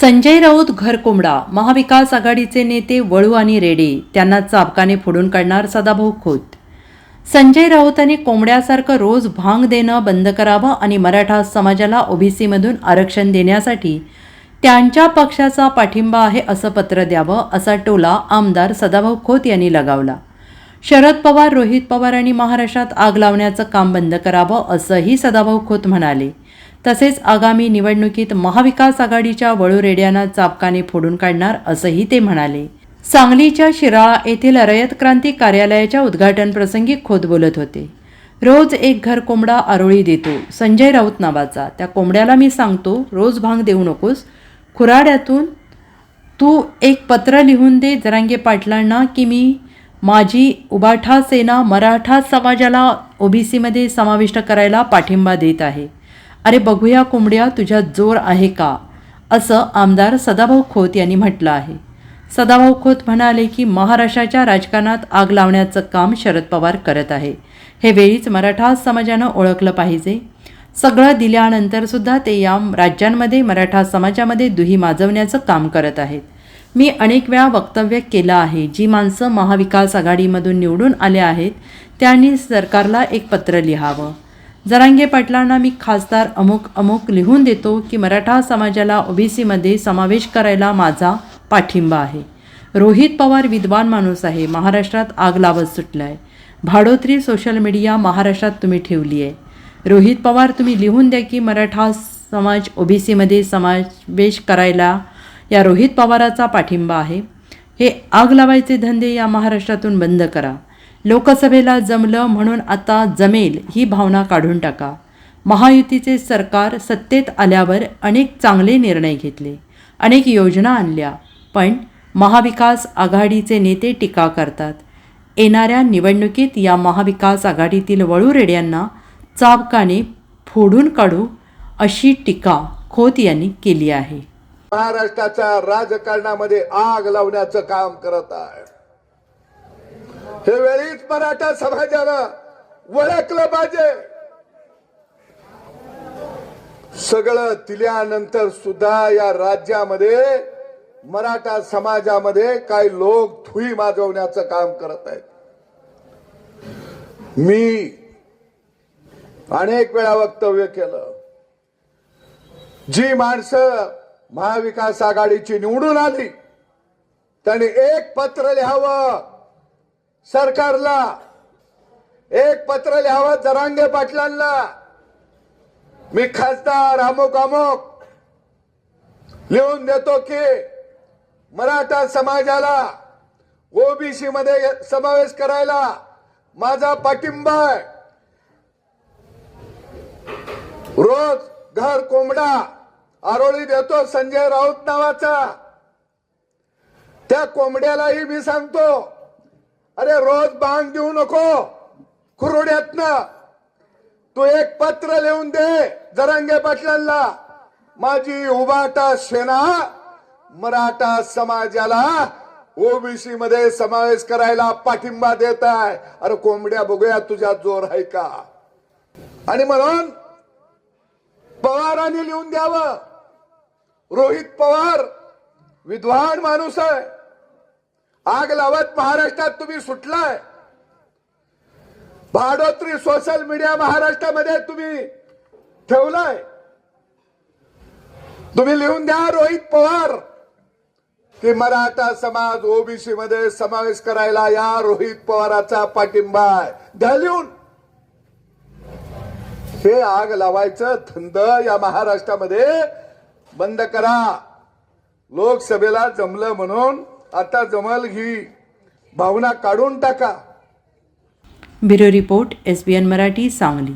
संजय राऊत घरकोंबडा महाविकास आघाडीचे नेते वळू आणि रेडे त्यांना चाबकाने फोडून काढणार सदाभाऊ खोत. संजय राऊतांनी कोंबड्यासारखं रोज भांग देणं बंद करावं आणि मराठा समाजाला ओबीसीमधून आरक्षण देण्यासाठी त्यांच्या पक्षाचा पाठिंबा आहे असं पत्र द्यावं असा टोला आमदार सदाभाऊ खोत यांनी लगावला. शरद पवार रोहित पवार आणि महाराष्ट्रात आग लावण्याचं काम बंद करावं असंही सदाभाऊ खोत म्हणाले. तसेच आगामी निवडणुकीत महाविकास आघाडीच्या वळू रेड्यांना चापकाने फोडून काढणार असंही ते म्हणाले. सांगलीच्या शिराळा येथील रयत क्रांती कार्यालयाच्या उद्घाटन प्रसंगी खोत बोलत होते. रोज एक घर कोंबडा आरोळी देतो संजय राऊत नावाचा. त्या कोंबड्याला मी सांगतो रोज भांग देऊ नकोस. खुराड्यातून तू एक पत्र लिहून दे जरांगे पाटलांना की मी माझी उबाठा सेना मराठा समाजाला ओबीसीमध्ये समाविष्ट करायला पाठिंबा देत आहे. अरे बघूया कोंबड्या तुझ्यात जोर आहे का? असं आमदार सदाभाऊ खोत यांनी म्हटलं आहे. सदाभाऊ खोत म्हणाले की महाराष्ट्राच्या राजकारणात आग लावण्याचं काम शरद पवार करत आहे. हे वेळीच मराठा समाजानं ओळखलं पाहिजे. सगळं दिल्यानंतरसुद्धा ते या राज्यांमध्ये मराठा समाजामध्ये दुही माजवण्याचं काम करत आहेत. मी अनेक वेळा वक्तव्य केलं आहे. जी माणसं महाविकास आघाडीमधून निवडून आले आहेत त्यांनी सरकारला एक पत्र लिहावं. जरांगे पाटलांना मी खासदार अमुक अमुक लिहून देतो की मराठा समाजाला ओबीसीमध्ये समावेश करायला माझा पाठिंबा आहे. रोहित पवार विद्वान माणूस आहे महाराष्ट्रात आग लावत सुटला आहे भाडोत्री सोशल मीडिया महाराष्ट्रात तुम्ही ठेवली आहे रोहित पवार तुम्ही लिहून द्या की मराठा समाज ओबीसीमध्ये समावेश करायला या रोहित पवाराचा पाठिंबा आहे. हे आग लावायचे धंदे या महाराष्ट्रातून बंद करा. लोकसभेला जमलं म्हणून आता जमेल ही भावना काढून टाका. महायुतीचे सरकार सत्तेत आल्यावर अनेक चांगले निर्णय घेतले अनेक योजना आणल्या पण महाविकास आघाडीचे नेते टीका करतात. येणाऱ्या निवडणुकीत या महाविकास आघाडीतील वळू रेड्यांना चाबकाने फोडून काढू अशी टीका खोत यांनी केली आहे. महाराष्ट्राच्या राजकारणामध्ये आग लावण्याचं काम करत आहे हे वेळीच मराठा समाजाला ओळखलं पाहिजे. सगळं दिल्यानंतर सुद्धा या राज्यामध्ये मराठा समाजामध्ये काही लोक धुई माजवण्याचं काम करत आहेत. मी अनेक वेळा वक्तव्य केलं. जी माणसं महाविकास आघाडीची निवडून आली त्यांनी एक पत्र लिहावं. सरकारला एक पत्र लिहावं जरांगे पाटलांना. मी खासदार अमुक अमुक लिहून देतो की मराठा समाजाला ओबीसी मध्ये समावेश करायला माझा पाठिंबा आहे. रोज घर कोंबडा आरोळी देतो संजय राऊत नावाचा. त्या कोंबड्यालाही मी सांगतो अरे रोज बांग देऊ नको. कुरुड्यातनं तू एक पत्र लिहून दे जरंगे पाटलांना. माझी उबाटा सेना मराठा समाजाला ओबीसी मध्ये समावेश करायला पाठिंबा देत आहे. अरे कोंबड्या बघूया तुझ्या जोर आहे का? आणि म्हणून पवारांनी लिहून द्यावं. रोहित पवार विद्वान माणूस आहे. आग लावत महाराष्ट्रात तुम्ही सुटलाय. भाडोत्री सोशल मीडिया महाराष्ट्रामध्ये तुम्ही ठेवलाय. तुम्ही लिहून द्या रोहित पवार की मराठा समाज ओबीसी मध्ये समावेश करायला या रोहित पवाराचा पाठिंबा आहे. द्या लिहून. हे आग लावायचं धंद या महाराष्ट्रामध्ये बंद करा. लोकसभेला जमलं म्हणून आता जमाल घी भावना काढून टाका. Bureau report S B N Marathi Sangli.